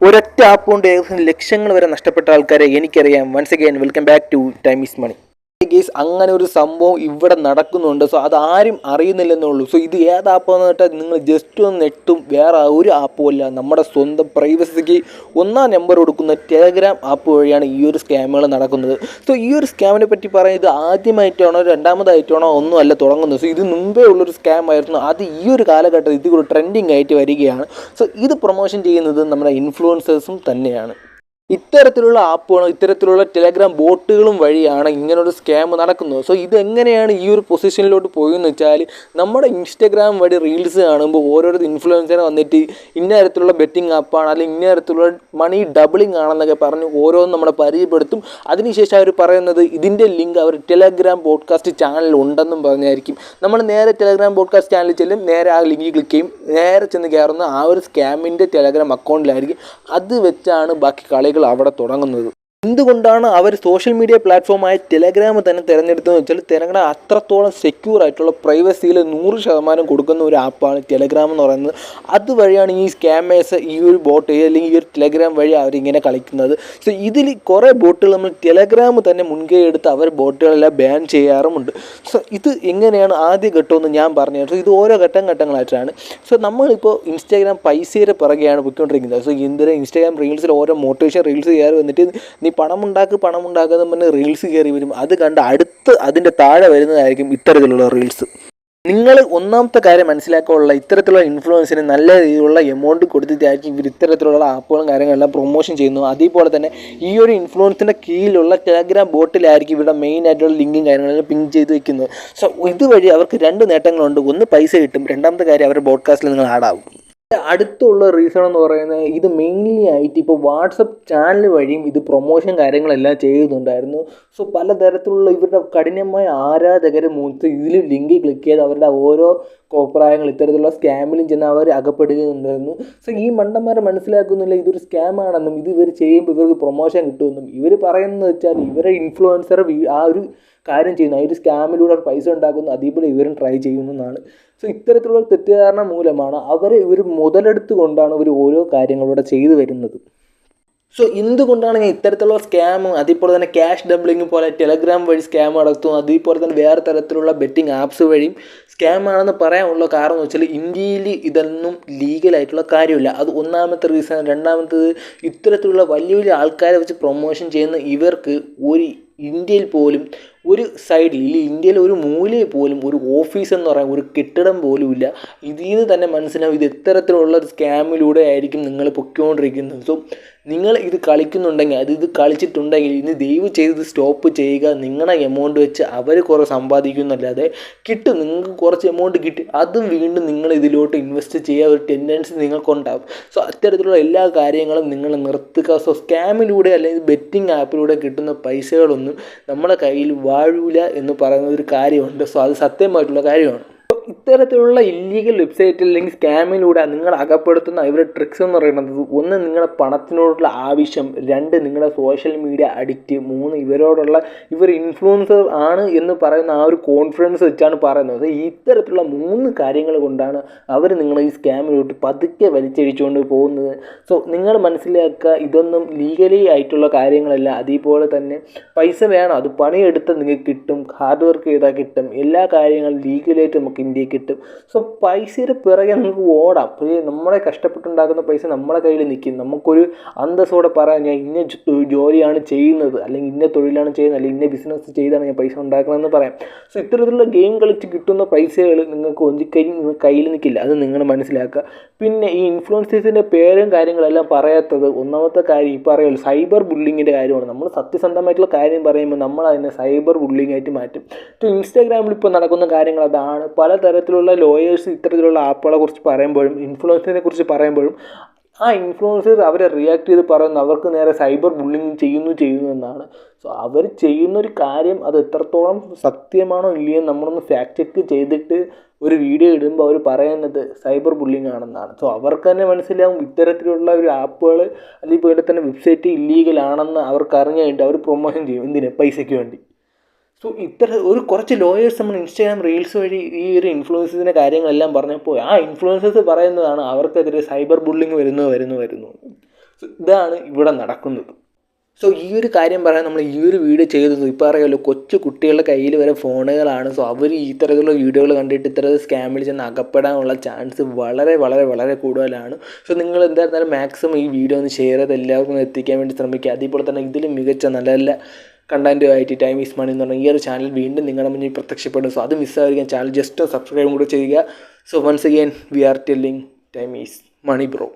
ഒരൊറ്റ ആപ്പ് കൊണ്ട് ഏകദേശം ലക്ഷങ്ങൾ വരെ നഷ്ടപ്പെട്ട ആൾക്കാരെ എനിക്കറിയാം. Once again welcome back to time is money guys അങ്ങനെ ഒരു സംഭവം ഇവിടെ നടക്കുന്നുണ്ട്. സോ അത് ആരും അറിയുന്നില്ലെന്നേ ഉള്ളൂ സോ ഇത് ഏത് ആപ്പാന്ന് നിങ്ങൾ ജസ്റ്റ് ഒന്ന് നെട്ടും വേറെ ഒരു ആപ്പും അല്ല. നമ്മുടെ സ്വന്തം പ്രൈവസിക്ക് ഒന്നാം നമ്പർ കൊടുക്കുന്ന ടെലഗ്രാം ആപ്പ് വഴിയാണ് ഈ ഒരു സ്കാമുകൾ നടക്കുന്നത്. സോ ഈ ഒരു സ്കാമിനെ പറ്റി പറയുന്നത് ആദ്യമായിട്ടാണോ രണ്ടാമതായിട്ടാണോ ഒന്നും അല്ല തുടങ്ങുന്നത്. സോ ഇത് മുമ്പേ ഉള്ളൊരു സ്കാം ആയിരുന്നു. അത് ഈ ഒരു കാലഘട്ടത്തിൽ ഇത് ട്രെൻഡിങ് ആയിട്ട് വരികയാണ്. സോ ഇത് പ്രൊമോഷൻ ചെയ്യുന്നത് നമ്മുടെ ഇൻഫ്ലുവൻസേഴ്സും തന്നെയാണ്. ഇത്തരത്തിലുള്ള ആപ്പുകളും ഇത്തരത്തിലുള്ള ടെലഗ്രാം ബോട്ടുകളും വഴിയാണ് ഇങ്ങനൊരു സ്കാം നടക്കുന്നത്. സോ ഇതെങ്ങനെയാണ് ഈ ഒരു പൊസിഷനിലോട്ട് പോയെന്ന് വെച്ചാൽ നമ്മുടെ ഇൻസ്റ്റഗ്രാം വഴി റീൽസ് കാണുമ്പോൾ ഓരോരോ ഇൻഫ്ലുവൻസർ വന്നിട്ട് ഇന്ന തരത്തിലുള്ള ബെറ്റിംഗ് ആപ്പാണ് അല്ലെങ്കിൽ ഇന്ന തരത്തിലുള്ള മണി ഡബിളിംഗ് ആണെന്നൊക്കെ പറഞ്ഞ് ഓരോന്നും നമ്മളെ പരിചയപ്പെടുത്തും. അതിനുശേഷം അവർ പറയുന്നത് ഇതിന്റെ ലിങ്ക് അവർ ടെലഗ്രാം പോഡ്കാസ്റ്റ് ചാനലിൽ ഉണ്ടെന്നും പറഞ്ഞായിരിക്കും. നമ്മൾ നേരെ ടെലഗ്രാം പോഡ്കാസ്റ്റ് ചാനലിൽ ചെല്ലും നേരെ ആ ലിങ്കിൽ ക്ലിക്ക് ചെയ്യും. നേരെ ചെന്ന് കയറുന്ന ആ ഒരു സ്കാമിന്റെ ടെലഗ്രാം അക്കൗണ്ടിലായിരിക്കും അത് വെച്ചാണ് ബാക്കി കളികൾ അവിടെ തുടങ്ങുന്നത്. എന്തുകൊണ്ടാണ് അവർ സോഷ്യൽ മീഡിയ പ്ലാറ്റ്ഫോമായ ടെലഗ്രാം തന്നെ തിരഞ്ഞെടുത്തതെന്ന് വെച്ചാൽ ടെലഗ്രാം അത്രത്തോളം സെക്യൂർ ആയിട്ടുള്ള പ്രൈവസിയിൽ നൂറ് ശതമാനം കൊടുക്കുന്ന ഒരു ആപ്പാണ് ടെലഗ്രാം എന്ന് പറയുന്നത്. അതുവഴിയാണ് ഈ സ്കാമേഴ്സ് ഈ ഒരു ബോട്ട് അല്ലെങ്കിൽ ഈ ഒരു ടെലഗ്രാം വഴി അവരിങ്ങനെ കളിക്കുന്നത്. സോ ഇതിൽ കുറേ ബോട്ടുകൾ നമ്മൾ ടെലഗ്രാം തന്നെ മുൻകൈ എടുത്ത് അവർ ബോട്ടുകളെല്ലാം ബാൻ ചെയ്യാറുമുണ്ട്. സോ ഇത് എങ്ങനെയാണ് ആദ്യ ഘട്ടമെന്ന് ഞാൻ പറഞ്ഞു സോ ഇത് ഓരോ ഘട്ടം ഘട്ടങ്ങളായിട്ടാണ്. സോ നമ്മളിപ്പോൾ ഇൻസ്റ്റാഗ്രാം പൈസയുടെ പിറകെയാണ് പോയിക്കൊണ്ടിരിക്കുന്നത്. സോ എന്തിനാ ഇൻസ്റ്റാഗ്രാം റീൽസിൽ ഓരോ മോട്ടിവേഷൻ റീൽസ് കയറി വന്നിട്ട് നീ പണം ഉണ്ടാക്ക് പണം ഉണ്ടാക്കുക എന്ന് പറഞ്ഞ് റീൽസ് കയറി വരും. അത് കണ്ട് അടുത്ത് അതിന്റെ താഴെ വരുന്നതായിരിക്കും ഇത്തരത്തിലുള്ള റീൽസ് നിങ്ങൾ ഒന്നാമത്തെ കാര്യം മനസ്സിലാക്കാനുള്ള ഇത്തരത്തിലുള്ള ഇൻഫ്ലുവൻസിന് നല്ല രീതിയിലുള്ള എമൗണ്ട് കൊടുത്തിട്ടായിരിക്കും ഇവർ ഇത്തരത്തിലുള്ള ആപ്പുകളും കാര്യങ്ങളെല്ലാം പ്രൊമോഷൻ ചെയ്യുന്നു അതേപോലെ തന്നെ ഈ ഒരു ഇൻഫ്ലുവൻസിന്റെ കീഴിലുള്ള ടെലഗ്രാം ബോട്ടിലായിരിക്കും ഇവിടെ മെയിൻ ആയിട്ടുള്ള ലിങ്കും കാര്യങ്ങളെല്ലാം പിൻ ചെയ്ത് വെക്കുന്നത്. സോ ഇതുവഴി അവർക്ക് രണ്ട് നേട്ടങ്ങളുണ്ട്. ഒന്ന് പൈസ കിട്ടും. രണ്ടാമത്തെ കാര്യം അവരുടെ ബോഡ്കാസ്റ്റിൽ നിങ്ങൾ ആടാവും അടുത്തുള്ള റീസൺ എന്ന് പറയുന്നത് ഇത് മെയിൻലി ആയിട്ട് ഇപ്പോൾ വാട്സപ്പ് ചാനൽ വഴിയും ഇത് പ്രൊമോഷൻ കാര്യങ്ങളെല്ലാം ചെയ്യുന്നുണ്ടായിരുന്നു. സോ പലതരത്തിലുള്ള ഇവരുടെ കഠിനമായ ആരാധകരെ മൂത്ത് ഇതിൽ ലിങ്ക് ക്ലിക്ക് ചെയ്ത് അവരുടെ ഓരോ കോപ്രായങ്ങൾ ഇത്തരത്തിലുള്ള സ്കാമിലും ചെന്ന് അവർ അകപ്പെടുകയുണ്ടായിരുന്നു. സോ ഈ മണ്ടന്മാരെ മനസ്സിലാക്കുന്നില്ല ഇതൊരു സ്കാമാണെന്നും ഇത് ഇവർ ചെയ്യുമ്പോൾ ഇവർക്ക് പ്രൊമോഷൻ കിട്ടുമെന്നും. ഇവർ പറയുന്നത് വെച്ചാൽ ഇവരെ ഇൻഫ്ലുവൻസർ ആ ഒരു കാര്യം ചെയ്യുന്നു. ആ ഒരു സ്കാമിലൂടെ പൈസ ഉണ്ടാക്കുന്നു. അതേപോലെ ഇവരും ട്രൈ ചെയ്യുന്നതാണ് സോ ഇത്തരത്തിലുള്ള തെറ്റിദ്ധാരണ മൂലമാണ് അവരെ ഇവർ മുതലെടുത്തുകൊണ്ടാണ് ഇവർ ഓരോ കാര്യങ്ങളിലൂടെ ചെയ്തു വരുന്നത്. സോ എന്തുകൊണ്ടാണ് ഞാൻ ഇത്തരത്തിലുള്ള സ്കാമും അതേപോലെ തന്നെ ക്യാഷ് ഡബ്ലിങ് പോലെ ടെലഗ്രാം വഴി സ്കാം നടത്തും അതേപോലെ തന്നെ വേറെ തരത്തിലുള്ള ബെറ്റിംഗ് ആപ്സ് വഴിയും സ്കാം ആണെന്ന് പറയാനുള്ള കാരണം എന്ന് വെച്ചാൽ ഇന്ത്യയിൽ ഇതൊന്നും ലീഗലായിട്ടുള്ള കാര്യമില്ല. അത് ഒന്നാമത്തെ റീസൺ രണ്ടാമത്തത് ഇത്തരത്തിലുള്ള വലിയ വലിയ ആൾക്കാരെ വെച്ച് പ്രൊമോഷൻ ചെയ്യുന്ന ഇവർക്ക് ഒരു ഇന്ത്യയിൽ പോലും ഒരു സൈഡിൽ ഇല്ല ഇന്ത്യയിലെ ഒരു മൂലയിൽ പോലും ഒരു ഓഫീസ് എന്ന് പറയാൻ ഒരു കെട്ടിടം പോലും ഇല്ല. ഇതിൽ നിന്ന് തന്നെ മനസ്സിലാവും ഇത് എത്തരത്തിലുള്ള ഒരു സ്കാമിലൂടെ ആയിരിക്കും നിങ്ങൾ പൊയ്ക്കൊണ്ടിരിക്കുന്നത്. സോ നിങ്ങൾ ഇത് കളിക്കുന്നുണ്ടെങ്കിൽ അത് ഇത് കളിച്ചിട്ടുണ്ടെങ്കിൽ ഇനി ദയവ് ചെയ്ത് സ്റ്റോപ്പ് ചെയ്യുക. നിങ്ങളുടെ എമൗണ്ട് വെച്ച് അവർ കുറേ സമ്പാദിക്കുന്നല്ലാതെ കിട്ടും. നിങ്ങൾക്ക് കുറച്ച് എമൗണ്ട് കിട്ടി അതും വീണ്ടും നിങ്ങൾ ഇതിലോട്ട് ഇൻവെസ്റ്റ് ചെയ്യുക. ഒരു ടെൻഡൻസി നിങ്ങൾക്കുണ്ടാവും. സോ അത്തരത്തിലുള്ള എല്ലാ കാര്യങ്ങളും നിങ്ങൾ നിർത്തുക. സോ സ്കാമിലൂടെ അല്ലെങ്കിൽ ബെറ്റിംഗ് ആപ്പിലൂടെ കിട്ടുന്ന പൈസകളൊന്നും നമ്മുടെ കയ്യിൽ വാഴൂല എന്ന് പറയുന്ന ഒരു കാര്യമുണ്ട്. സോ അത് സത്യമായിട്ടുള്ള കാര്യമാണ്. ഇത്തരത്തിലുള്ള ഇല്ലീഗൽ വെബ്സൈറ്റ് അല്ലെങ്കിൽ സ്കാമിലൂടെ നിങ്ങൾ അകപ്പെടുത്തുന്ന ഇവരുടെ ട്രിക്സ് എന്ന് പറയുന്നത് ഒന്ന് നിങ്ങളുടെ പണത്തിനോടുള്ള ആവശ്യം രണ്ട് നിങ്ങളുടെ സോഷ്യൽ മീഡിയ അഡിക്റ്റ് മൂന്ന് ഇവരോടുള്ള ഇവർ ഇൻഫ്ലുവൻസർ ആണ് എന്ന് പറയുന്ന ആ ഒരു കോൺഫിഡൻസ് വെച്ചാണ് പറയുന്നത്. ഇത്തരത്തിലുള്ള മൂന്ന് കാര്യങ്ങൾ കൊണ്ടാണ് അവർ നിങ്ങളെ ഈ സ്കാമിലോട്ട് പതുക്കെ വലിച്ചഴിച്ചുകൊണ്ട് പോകുന്നത്. സോ നിങ്ങൾ മനസ്സിലാക്കുക ഇതൊന്നും ലീഗലി ആയിട്ടുള്ള കാര്യങ്ങളല്ല. അതേപോലെ തന്നെ പൈസ വേണം. അത് പണിയെടുത്ത് നിങ്ങൾക്ക് കിട്ടും. ഹാർഡ് വർക്ക് ചെയ്താൽ കിട്ടും. എല്ലാ കാര്യങ്ങളും ലീഗലായിട്ട് നമുക്ക് ഇന്ത്യയിൽ കിട്ടും. സോ പൈസയുടെ പിറകെ നമുക്ക് ഓടാം. നമ്മളെ കഷ്ടപ്പെട്ടുണ്ടാക്കുന്ന പൈസ നമ്മുടെ കയ്യിൽ നിൽക്കും. നമുക്കൊരു അന്തസ്സോടെ പറയാം ഞാൻ ഇന്ന ജോലിയാണ് ചെയ്യുന്നത്. അല്ലെങ്കിൽ ഇന്ന തൊഴിലാണ് ചെയ്യുന്നത്. അല്ലെങ്കിൽ ഇന്ന ബിസിനസ് ചെയ്താണ് ഞാൻ പൈസ ഉണ്ടാക്കണമെന്ന് പറയാം. സോ ഇത്തരത്തിലുള്ള ഗെയിം കളിച്ച് കിട്ടുന്ന പൈസകൾ നിങ്ങൾക്ക് ഒന്നിക്കൈ കയ്യിൽ നിൽക്കില്ല. അത് നിങ്ങൾ മനസ്സിലാക്കുക. പിന്നെ ഈ ഇൻഫ്ലുവൻസേഴ്സിന്റെ പേരും കാര്യങ്ങളെല്ലാം പറയാത്തത് ഒന്നാമത്തെ കാര്യം ഈ പറയുള്ളൂ സൈബർ ബുള്ളിങ്ങിന്റെ കാര്യമാണ്. നമ്മൾ സത്യസന്ധമായിട്ടുള്ള കാര്യം പറയുമ്പോൾ നമ്മൾ അതിനെ സൈബർ ബുള്ളിങ് ആയിട്ട് മാറ്റും. ഇൻസ്റ്റാഗ്രാമിൽ ഇപ്പോൾ നടക്കുന്ന കാര്യങ്ങൾ അതാണ്. പലതരത്തിലുള്ള ലോയേഴ്സ് ഇത്തരത്തിലുള്ള ആപ്പുകളെ കുറിച്ച് പറയുമ്പോഴും ഇൻഫ്ലുവൻസിനെ കുറിച്ച് പറയുമ്പോഴും ആ ഇൻഫ്ലുവൻസേഴ്സ് അവരെ റിയാക്ട് ചെയ്ത് പറയുന്നു അവർക്ക് നേരെ സൈബർ ബുള്ളിങ് ചെയ്യുന്നു ചെയ്യുന്നു എന്നാണ്. സോ അവർ ചെയ്യുന്ന ഒരു കാര്യം അത് എത്രത്തോളം സത്യമാണോ ഇല്ലയോ നമ്മളൊന്ന് ഫാക്ട് ചെക്ക് ചെയ്തിട്ട് ഒരു വീഡിയോ ഇടുമ്പോൾ അവർ പറയുന്നത് സൈബർ ബുള്ളിങ് ആണെന്നാണ്. സോ അവർക്ക് തന്നെ മനസ്സിലാവും ഇത്തരത്തിലുള്ള ഒരു ആപ്പുകൾ അല്ലെങ്കിൽ ഇപ്പോൾ തന്നെ വെബ്സൈറ്റ് ഇല്ലീഗൽ ആണെന്ന് അവർക്ക് അറിഞ്ഞു കഴിഞ്ഞിട്ട് അവർ പ്രൊമോഷൻ ചെയ്യും. എന്തിന്? പൈസയ്ക്ക് വേണ്ടി. സോ ഇത്ര ഒരു കുറച്ച് ലോയേഴ്സ് നമ്മൾ ഇൻസ്റ്റാഗ്രാം റീൽസ് വഴി ഈ ഒരു ഇൻഫ്ലുവൻസസിന്റെ കാര്യങ്ങളെല്ലാം പറഞ്ഞപ്പോൾ ആ ഇൻഫ്ലുവൻസേഴ്സ് പറയുന്നതാണ് അവർക്കെതിരെ സൈബർ ബുള്ളിങ് വരുന്നു വരുന്നു വരുന്നു. സോ ഇതാണ് ഇവിടെ നടക്കുന്നത്. സോ ഈ ഒരു കാര്യം പറയാൻ നമ്മൾ ഈ ഒരു വീഡിയോ ചെയ്തത് ഇപ്പോൾ അറിയാമല്ലോ കൊച്ചു കുട്ടികളുടെ കയ്യിൽ വരെ ഫോണുകളാണ്. സോ അവർ ഈ തരത്തിലുള്ള വീഡിയോകൾ കണ്ടിട്ട് ഇത്തരത്തിൽ സ്കാമിൽ ചെന്ന് അകപ്പെടാനുള്ള ചാൻസ് വളരെ വളരെ വളരെ കൂടുതലാണ്. സോ നിങ്ങൾ എന്തായിരുന്നാലും മാക്സിമം ഈ വീഡിയോ ഒന്ന് ഷെയർ ചെയ്ത് എല്ലാവർക്കും എത്തിക്കാൻ വേണ്ടി ശ്രമിക്കുക. അതേപോലെ തന്നെ ഇതിലും മികച്ച നല്ല നല്ല കണ്ടന്റുമായിട്ട് ടൈം ഈസ് മണി എന്ന് പറഞ്ഞ ഈ ഒരു ചാനൽ വീണ്ടും നിങ്ങളുടെ മുന്നിൽ പ്രത്യക്ഷപ്പെടും. സോ അത് മിസ്സായിരിക്കാൻ ചാനൽ ജസ്റ്റ് സബ്സ്ക്രൈബും കൂടെ ചെയ്യുക. So once again we are telling time is money bro